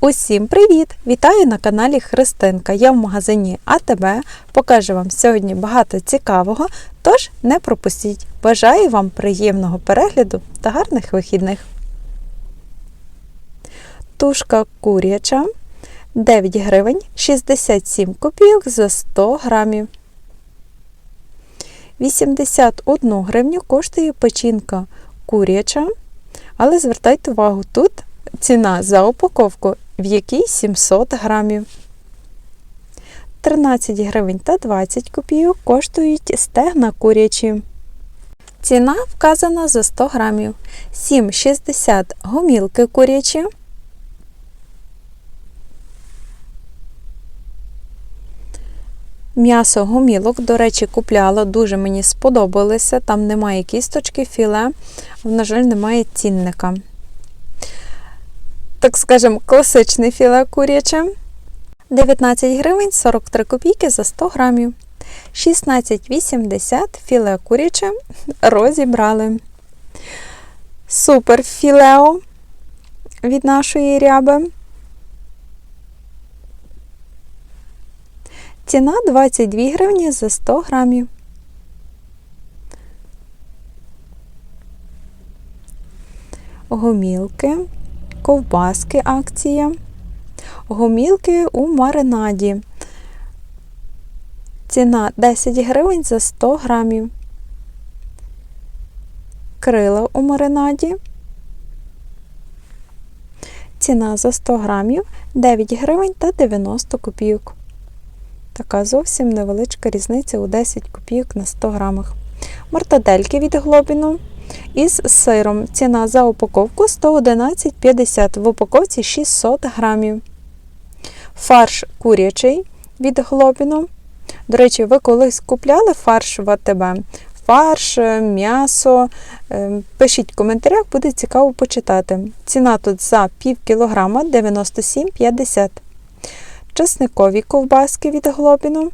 Усім привіт! Вітаю на каналі Христинка. Я в магазині АТБ. Покажу вам сьогодні багато цікавого, тож не пропустіть. Бажаю вам приємного перегляду та гарних вихідних. Тушка куряча 9 гривень 67 копійок за 100 грамів. 81 гривню коштує печінка куряча. Але звертайте увагу, тут ціна за упаковку, в якій 700 грамів. 13 гривень та 20 копійок коштують стегна курячі. Ціна вказана за 100 грамів. 7,60 гомілки курячі. М'ясо гомілок, до речі, купляла, дуже мені сподобалося. Там немає кісточки, філе, на жаль, немає цінника. Так скажемо, класичне філе куряче. 19 гривень 43 копійки за 100 грамів. 16,80 філе куряче розібрали. Супер філео від нашої ряби. Ціна 22 гривні за 100 грамів. Гомілки, ковбаски акція. Гомілки у маринаді. Ціна 10 гривень за 100 грамів. Крила у маринаді. Ціна за 100 грамів 9 гривень та 90 копійок. Така зовсім невеличка різниця у 10 копійок на 100 грамах. Мартадельки від глобіну із сиром. Ціна за упаковку 111,50 в упаковці 600 грамів. Фарш курячий від глобіну. До речі, ви колись купляли фарш в АТБ? Фарш, м'ясо. Пишіть в коментарях, буде цікаво почитати. Ціна тут за пів кілограма 97,50 часникові ковбаски від глобіну.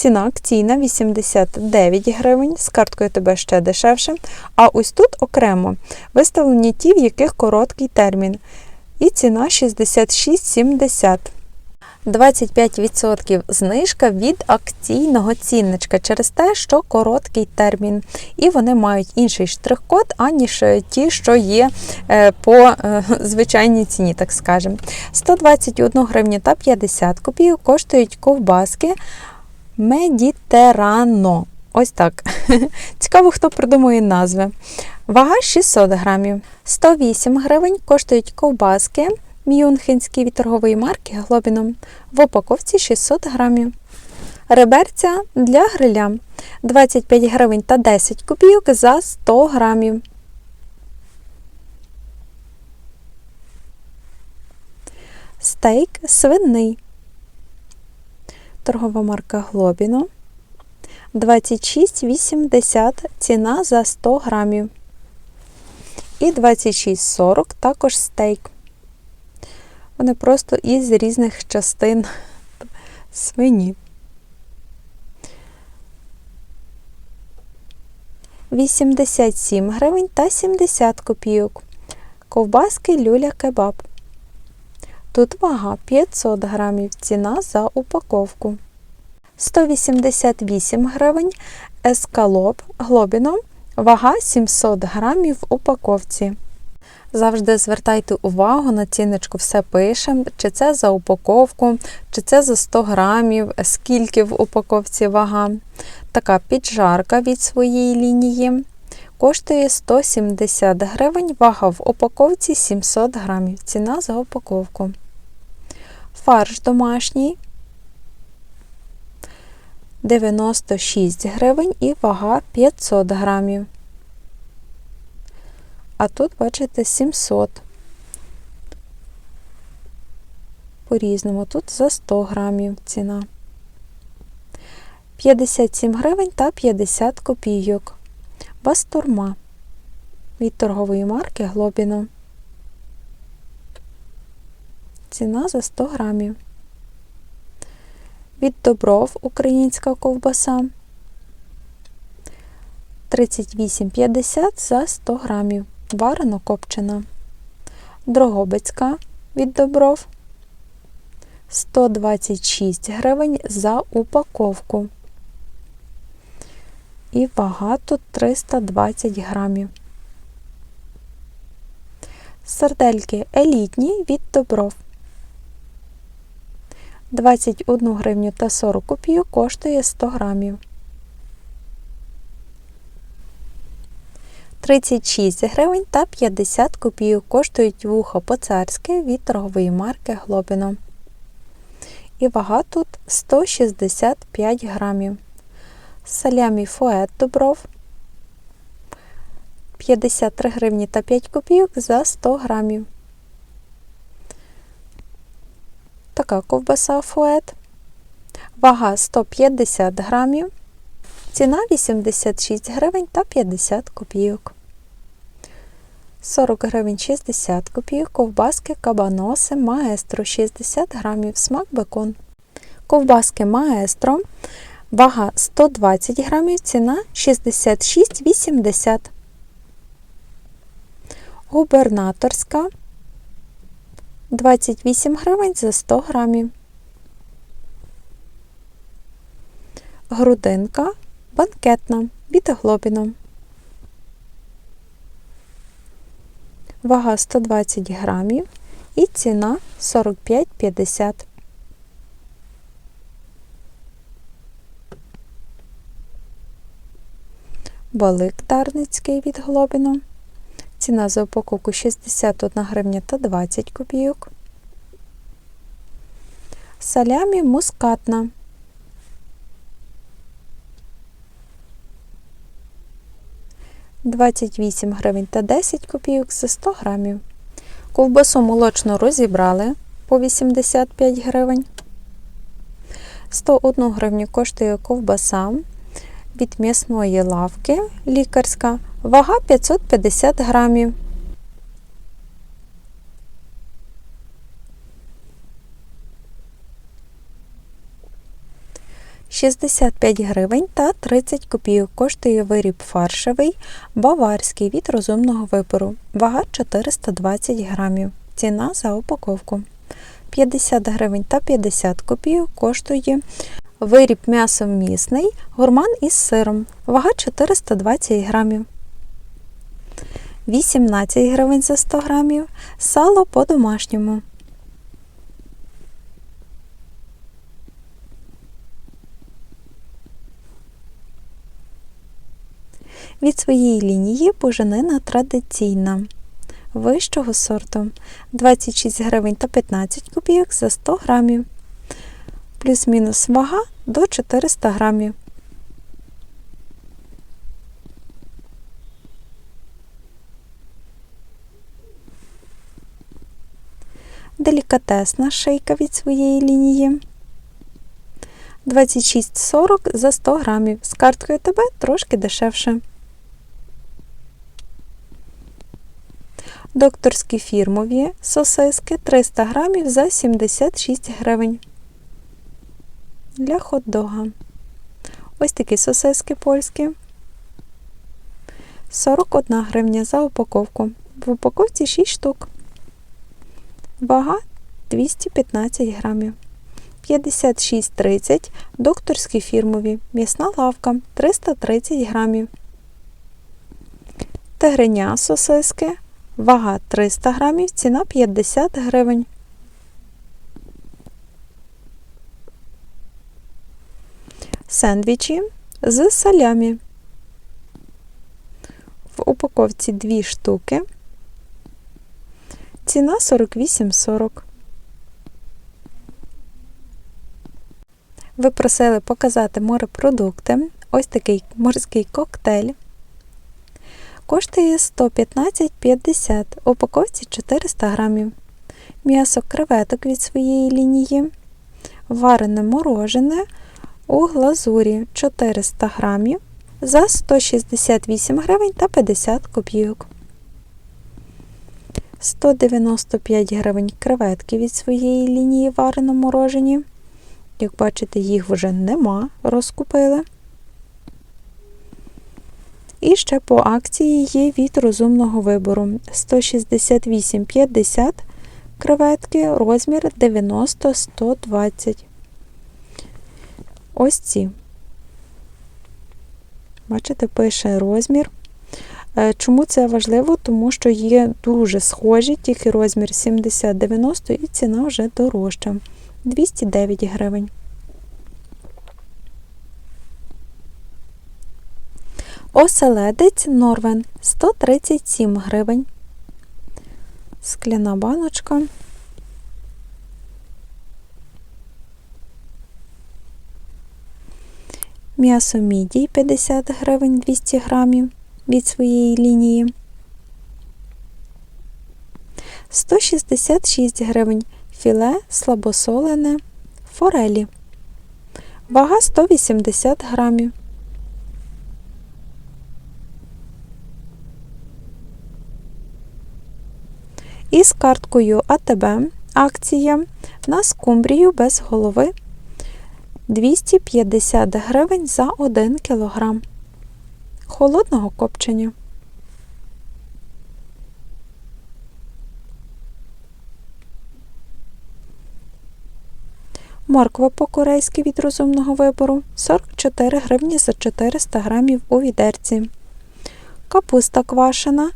Ціна акційна 89 гривень, з карткою тебе ще дешевше. А ось тут окремо виставлені ті, в яких короткий термін. І ціна 66,70. 25% знижка від акційного цінничка через те, що короткий термін. І вони мають інший штрих-код, аніж ті, що є по звичайній ціні, так скажемо. 121 гривню та 50 копійок коштують ковбаски Медітерано. Ось так. Цікаво, хто придумує назви. Вага 600 грамів. 108 гривень коштують ковбаски мюнхенські від торгової марки Глобіном в упаковці 600 грамів. Реберця для гриля 25 гривень та 10 копійок за 100 грамів. Стейк свиний. Торгова марка Глобіно 26,80 ціна за 100 грамів. І 26,40 також стейк. Вони просто із різних частин свині. 87 гривень та 70 копійок. Ковбаски люля кебаб. Тут вага 500 грамів, ціна за упаковку. 188 гривень ескалоп глобіном, вага 700 грамів в упаковці. Завжди звертайте увагу на ціночку, все пишемо, чи це за упаковку, чи це за 100 грамів, скільки в упаковці вага. Така піджарка від своєї лінії. Коштує 170 гривень, вага в упаковці 700 грамів. Ціна за упаковку. Фарш домашній 96 гривень і вага 500 грамів. А тут, бачите, 700. По-різному. Тут за 100 грамів ціна. 57 гривень та 50 копійок. Бастурма від торгової марки Глобіно. Ціна за 100 грамів. Від добров українська ковбаса 38,50 за 100 грамів. Варено копчена. Дрогобицька від Добров 126 гривень за упаковку. І вага тут 320 грамів. Сардельки елітні від Добров. 21 гривню та 40 копійок коштує 100 грамів. 36 гривень та 50 копійок коштують вухо по-царськи від торгової марки Глобіно. І вага тут 165 грамів. Салямі фует добров 53 гривні та 5 копійок за 100 грамів. Така ковбаса фует. Вага 150 грамів. Ціна 86 гривень та 50 копійок. 40 гривень 60 копійок. Ковбаски кабаноси маестро 60 грамів. Смак бекон. Ковбаски маестро. Вага 120 грамів. Ціна 66,80. Губернаторська 28 гривень за 100 грамів. Грудинка банкетна від глобіном. Вага 120 грамів і ціна 45,50. Балик дарницький від глобіну. Ціна за упаковку 61 гривня та 20 копійок. Салямі мускатна. Двадцять вісім гривень та 10 копійок за 100 грамів. Ковбасу молочну розібрали по 85 гривень. 101 гривню коштує ковбаса від м'ясної лавки лікарська. Вага 550 грамів. Шістдесят п'ять гривень та 30 копійок коштує виріб фаршевий баварський від розумного вибору. Вага 420 грамів. Ціна за упаковку. 50 гривень та 50 копійок коштує виріб м'ясомісний гурман із сиром. Вага 420 грамів. 18 гривень за 100 грамів. Сало по-домашньому. Від своєї лінії буженина традиційна. Вищого сорту 26 гривень та 15 копійок за 100 грамів. Плюс-мінус вага до 400 грамів. Делікатесна шийка від своєї лінії. 26,40 за 100 грамів. З карткою ТБ трошки дешевше. Докторські фірмові сосиски 300 грамів за 76 гривень. Для хот-дога. Ось такі сосиски польські. 41 гривня за упаковку. В упаковці 6 штук. Вага 215 грамів. 56,30 докторські фірмові. М'ясна лавка 330 грамів. Тигриня сосиски. Вага 300 грамів, ціна 50 гривень. Сендвічі з салямі. В упаковці 2 штуки. Ціна 48,40. Ви просили показати морепродукти. Ось такий морський коктейль. Коштує 115,50, у упаковці 400 грамів. М'ясо креветок від своєї лінії. Варене морожене у глазурі 400 грамів за 168 гривень та 50 копійок. 195 гривень креветки від своєї лінії варено морожені. Як бачите, їх вже нема, розкупили. І ще по акції є від розумного вибору 168,50 креветки, розмір 90-120. Ось ці. Бачите, пише розмір. Е, Чому це важливо? Тому що є дуже схожі, тільки розмір 70-90 і ціна вже дорожча 209 гривень. Оселедець Норвен 137 гривень. Скляна баночка. М'ясо мідій 50 гривень 200 грамів від своєї лінії. 166 гривень філе слабосолене форелі. Вага 180 грамів. Із карткою АТБ акція на скумбрію без голови 250 гривень за 1 кілограм холодного копчення. Морква по-корейськи від розумного вибору 44 гривні за 400 грамів у відерці. Капуста квашена,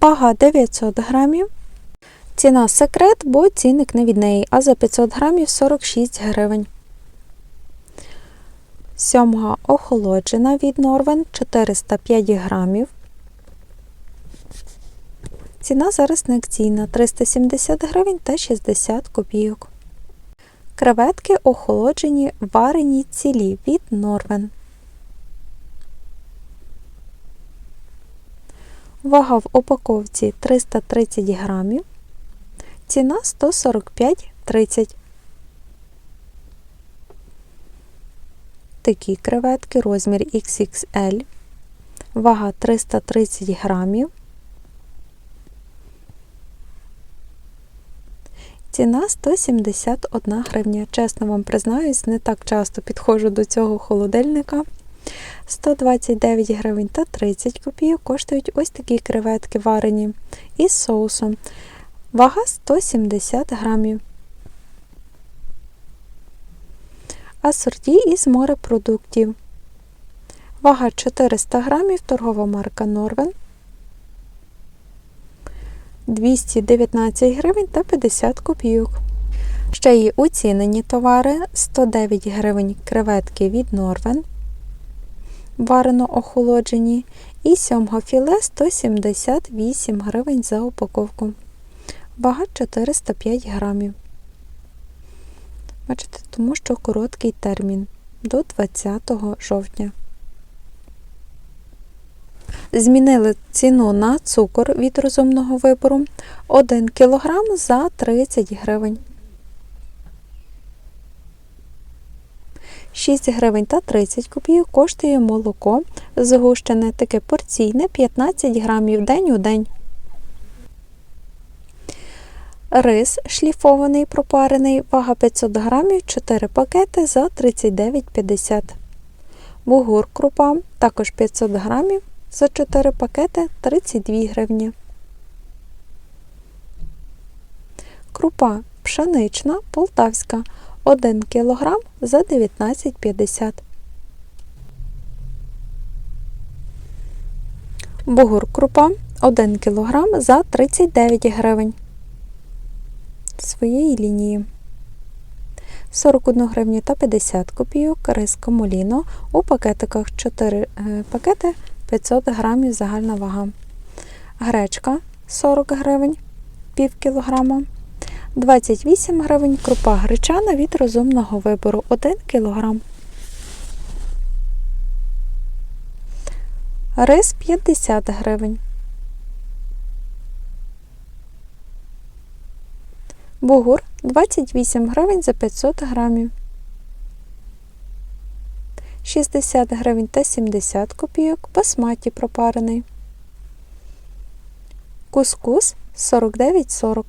вага 900 грамів. Ціна секрет, бо цінник не від неї, а за 500 грамів 46 гривень. Сьомга охолоджена від Норвен 405 грамів. Ціна зараз не акційна 370 гривень та 60 копійок. Креветки охолоджені варені цілі від Норвен. Вага в упаковці 330 грамів. Ціна 145,30. Такі креветки розмір XXL. Вага 330 грамів. Ціна 171 гривня. Чесно вам признаюсь, не так часто підходжу до цього холодильника. 129 гривень та 30 копійок коштують ось такі креветки варені із соусом. Вага 170 грамів. Асорті із морепродуктів. Вага 400 грамів, торгова марка Норвен. 219 гривень та 50 копійок. Ще є оцінені товари 109 гривень креветки від Норвен. Варено охолоджені. І сьомга філе 178 гривень за упаковку. Вага 405 грамів. Бачите, тому що короткий термін до 20 жовтня. Змінили ціну на цукор від розумного вибору 1 кг за 30 гривень. 6 гривень та 30 копійок коштує молоко згущене таке порційне 15 грамів день у день. Рис шліфований пропарений, вага 500 грамів, 4 пакети за 39,50. Бугур крупа також 500 грамів за 4 пакети 32 гривні. Крупа пшенична полтавська 1 кг за 19,50. Бугур крупа 1 кг за 39 гривень своєї лінії. 41 гривню та 50 копійок рис комоліно у пакетиках 4 е, пакети 500 грамів загальна вага. Гречка 40 гривень пів кілограма. 28 гривень крупа гречана від розумного вибору 1 кілограм. Рис 50 гривень. Бугур 28 гривень за 500 грамів. 60 гривень та 70 копійок басматі пропарений. Кускус 49,40.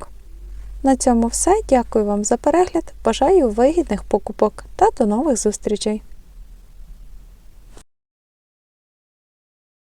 На цьому все. Дякую вам за перегляд. Бажаю вигідних покупок та до нових зустрічей!